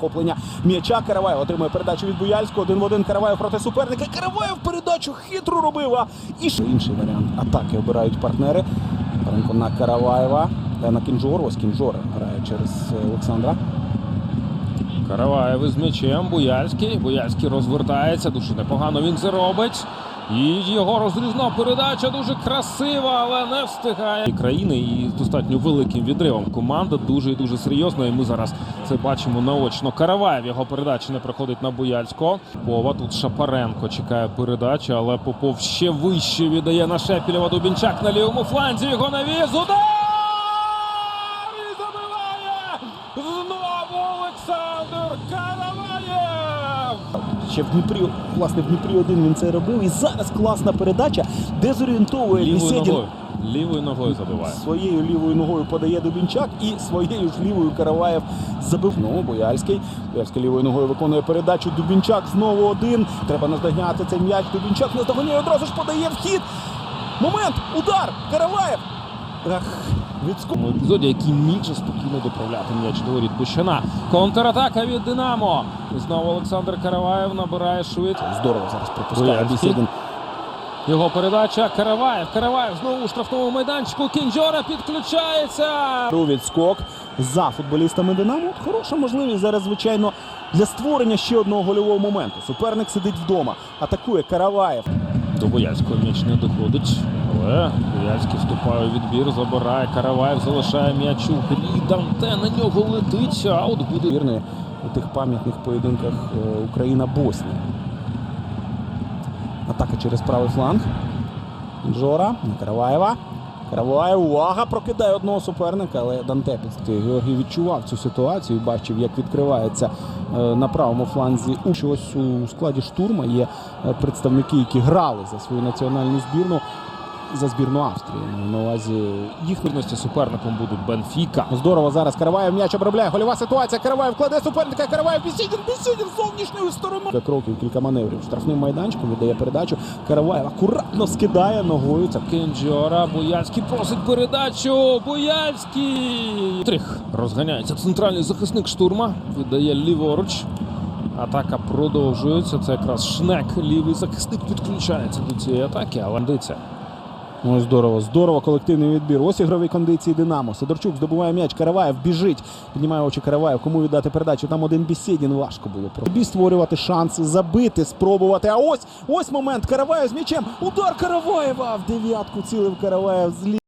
Хоплення м'яча Караваєв отримує передачу від Буяльського. Один в один Караваєв проти суперника. Караваєв передачу хитро робив. А і інший варіант атаки обирають партнери. Паренко на Караваєва. На Кінжор. Ось Кінжор грає через е, Олександра. Караваєв із м'ячем. Буяльський. Буяльський розвертається. Дуже непогано він це. І його розрізна передача дуже красива, але не встигає. Країни і з достатньо великим відривом. Команда дуже і дуже серйозна. І ми зараз це бачимо наочно. Караваєв його передача не проходить на Буяльського. Попова тут Шапаренко чекає передачі, але Попов ще вище віддає на Шепілєва. Дубінчак на лівому фланзі. Його навіз. Удар! І забиває! Знову Олександр Караваєв! Ще в Дніпрі, власне, в Дніпрі один він це робив. І зараз класна передача, дезорієнтовує Лівою Бісєдін. ногою. Лівою ногою забиває. Своєю лівою ногою подає Дубінчак і своєю ж лівою Караваєв забив. Ну, Бояльський. Бояльський лівою ногою виконує передачу. Дубінчак знову один. Треба наздогняти цей м'яч. Дубінчак наздоганяє, одразу ж подає вхід. Момент! Удар! Караваєв! Ах, відскок. цьому епізоді, який міг же спокійно доправляти м'яч до воріт Бущана. Контратака від Динамо. І знову Олександр Караваєв набирає швидкість. Здорово зараз пропускає. Його передача. Караваєв. Караваєв знову у штрафному майданчику. Кінджора підключається. Відскок за футболістами Динамо. Хороша можливість зараз, звичайно, для створення ще одного гольового моменту. Суперник сидить вдома, атакує Караваєв. До Бояльського м'яч не доходить. Але Бояльський вступає у відбір, забирає. Караваєв залишає м'яч у грі. Данте на нього летить. А от буде. Вірний у тих пам'ятних поєдинках е, Україна-Боснія. Атака через правий фланг. Джора на Караваєва. Караваєв, увага, прокидає одного суперника, але Данте підстиг. Георгій відчував цю ситуацію, бачив, як відкривається е, на правому фланзі. Ось у складі штурма є е, представники, які грали за свою національну збірну, за збірну Австрії. На увазі їх Відповідності суперником будуть Бенфіка. Здорово зараз Караваєв м'яч обробляє. Гольова ситуація. Караваєв кладе суперника. Караваєв Бісідін, Бісідін зовнішньою стороною. Кілька кроків, кілька маневрів. Штрафним майданчиком віддає передачу. Караваєв акуратно скидає ногою. Це Кенджора, Бояльський просить передачу. Бояльський. Трих розганяється центральний захисник штурма. Віддає ліворуч. Атака продовжується. Це якраз шнек. Лівий захисник підключається до цієї атаки, але диться. Ну, здорово, здорово. Колективний відбір. Ось ігрові кондиції Динамо. Сидорчук здобуває м'яч. Караваєв біжить. Піднімає очі Караваєв. Кому віддати передачу? Там один Бісідін. Важко було. Тобі створювати шанс забити, спробувати. А ось ось момент. Караваєв з м'ячем. Удар Караваєва. В дев'ятку цілив Караваєв з лі-